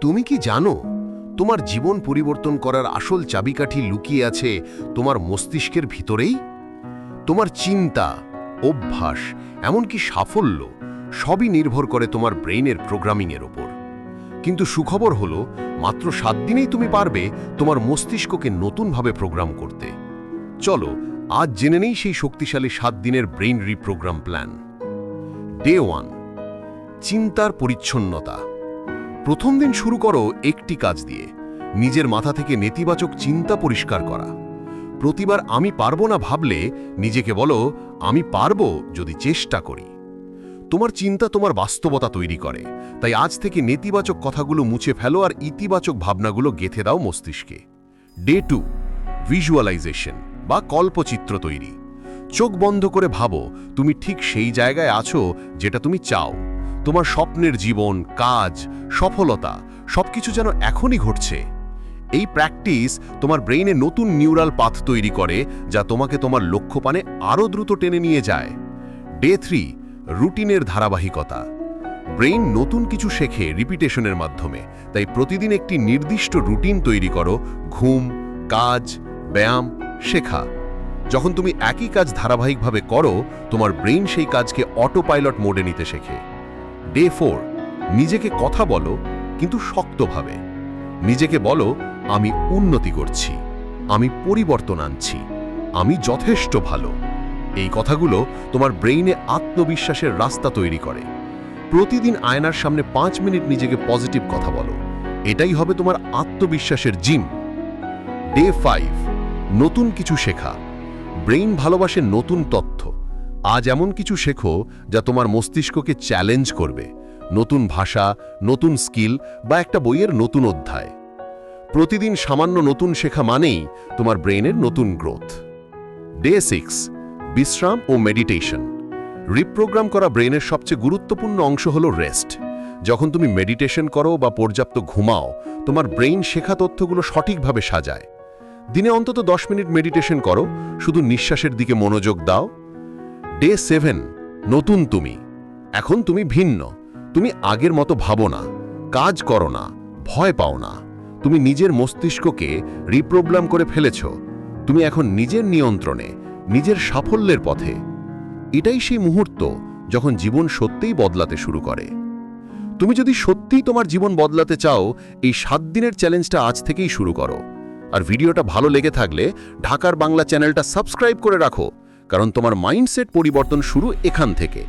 তুমি কি জানো, তোমার জীবন পরিবর্তন করার আসল চাবিকাঠি লুকিয়ে আছে তোমার মস্তিষ্কের ভিতরেই? তোমার চিন্তা, অভ্যাস, এমনকি সাফল্য সবই নির্ভর করে তোমার ব্রেইনের প্রোগ্রামিংয়ের ওপর। কিন্তু সুখবর হলো, মাত্র সাত দিনেই তুমি পারবে তোমার মস্তিষ্ককে নতুনভাবে প্রোগ্রাম করতে। চলো, আজ জেনে নেই সেই শক্তিশালী সাত দিনের brain reprogram plan. Day one, চিন্তার পরিচ্ছন্নতা। প্রথম দিন শুরু করো একটি কাজ দিয়ে। নিজের মাথা থেকে নেতিবাচক চিন্তা পরিষ্কার করা। প্রতিবার আমি পারব না ভাবলে নিজেকে বলো, আমি পারব যদি চেষ্টা করি। তোমার চিন্তা তোমার বাস্তবতা তৈরি করে। তাই আজ থেকে নেতিবাচক কথাগুলো মুছে ফেলো আর ইতিবাচক ভাবনাগুলো গেথে দাও মস্তিষ্কে। ডে টু ভিজুয়ালাইজেশন বা কল্পচিত্র তৈরি। চোখ বন্ধ করে ভাবো, তুমি ঠিক সেই জায়গায় আছো যেটা তুমি চাও। তোমার স্বপ্নের জীবন, কাজ, সফলতা, সবকিছু যেন এখনই ঘটছে। এই প্র্যাকটিস তোমার ব্রেইনে নতুন নিউরাল পাথ তৈরি করে, যা তোমাকে তোমার লক্ষ্যপানে আরও দ্রুত টেনে নিয়ে যায়। ডে থ্রি রুটিনের ধারাবাহিকতা। ব্রেইন নতুন কিছু শেখে রিপিটেশনের মাধ্যমে, তাই প্রতিদিন একটি নির্দিষ্ট রুটিন তৈরি করো, ঘুম, কাজ, ব্যায়াম, শেখা। যখন তুমি একই কাজ ধারাবাহিকভাবে করো, তোমার ব্রেইন সেই কাজকে অটো পাইলট মোডে নিতে শেখে। Day four. নিজেকে কথা বলো, কিন্তু শক্তভাবে। নিজেকে বলো, আমি উন্নতি করছি, আমি পরিবর্তন আনছি, আমি যথেষ্ট ভালো। এই কথাগুলো তোমার ব্রেইনে আত্মবিশ্বাসের রাস্তা তৈরি করে। প্রতিদিন আয়নার সামনে পাঁচ মিনিট নিজেকে পজিটিভ কথা বলো। এটাই হবে তোমার আত্মবিশ্বাসের জিম। ডে ফাইভ, নতুন কিছু শেখা। ব্রেইন ভালোবাসে নতুন তথ্য। আজ এমন কিছু শেখো যা তোমার মস্তিষ্ককে চ্যালেঞ্জ করবে। নতুন ভাষা, নতুন স্কিল বা একটা বইয়ের নতুন অধ্যায়। প্রতিদিন সামান্য নতুন শেখা মানেই তোমার ব্রেইনের নতুন গ্রোথ ডে সিক্স বিশ্রাম ও মেডিটেশন রিপ্রোগ্রাম করা ব্রেনের সবচেয়ে গুরুত্বপূর্ণ অংশ হল রেস্ট যখন তুমি মেডিটেশন করো বা পর্যাপ্ত ঘুমাও, তোমার ব্রেইন শেখা তথ্যগুলো সঠিকভাবে সাজায়। দিনে অন্তত দশ মিনিট মেডিটেশন করো, শুধু নিঃশ্বাসের দিকে মনোযোগ দাও ডে সেভেন নতুন তুমি। এখন তুমি ভিন্ন। তুমি আগের মতো ভাবো না, কাজ করো না, ভয় পাও না। তুমি নিজের মস্তিষ্ককে রিপ্রোগ্রাম করে ফেলেছ। তুমি এখন নিজের নিয়ন্ত্রণে, নিজের সাফল্যের পথে। এটাই সেই মুহূর্ত যখন জীবন সত্যিই বদলাতে শুরু করে। তুমি যদি সত্যিই তোমার জীবন বদলাতে চাও, এই সাত দিনের চ্যালেঞ্জটা আজ থেকেই শুরু করো। আর ভিডিওটা ভালো লেগে থাকলে ঢাকার বাংলা চ্যানেলটা সাবস্ক্রাইব করে রাখো। কারণ তোমার মাইন্ডসেট পরিবর্তন শুরু এখান থেকে।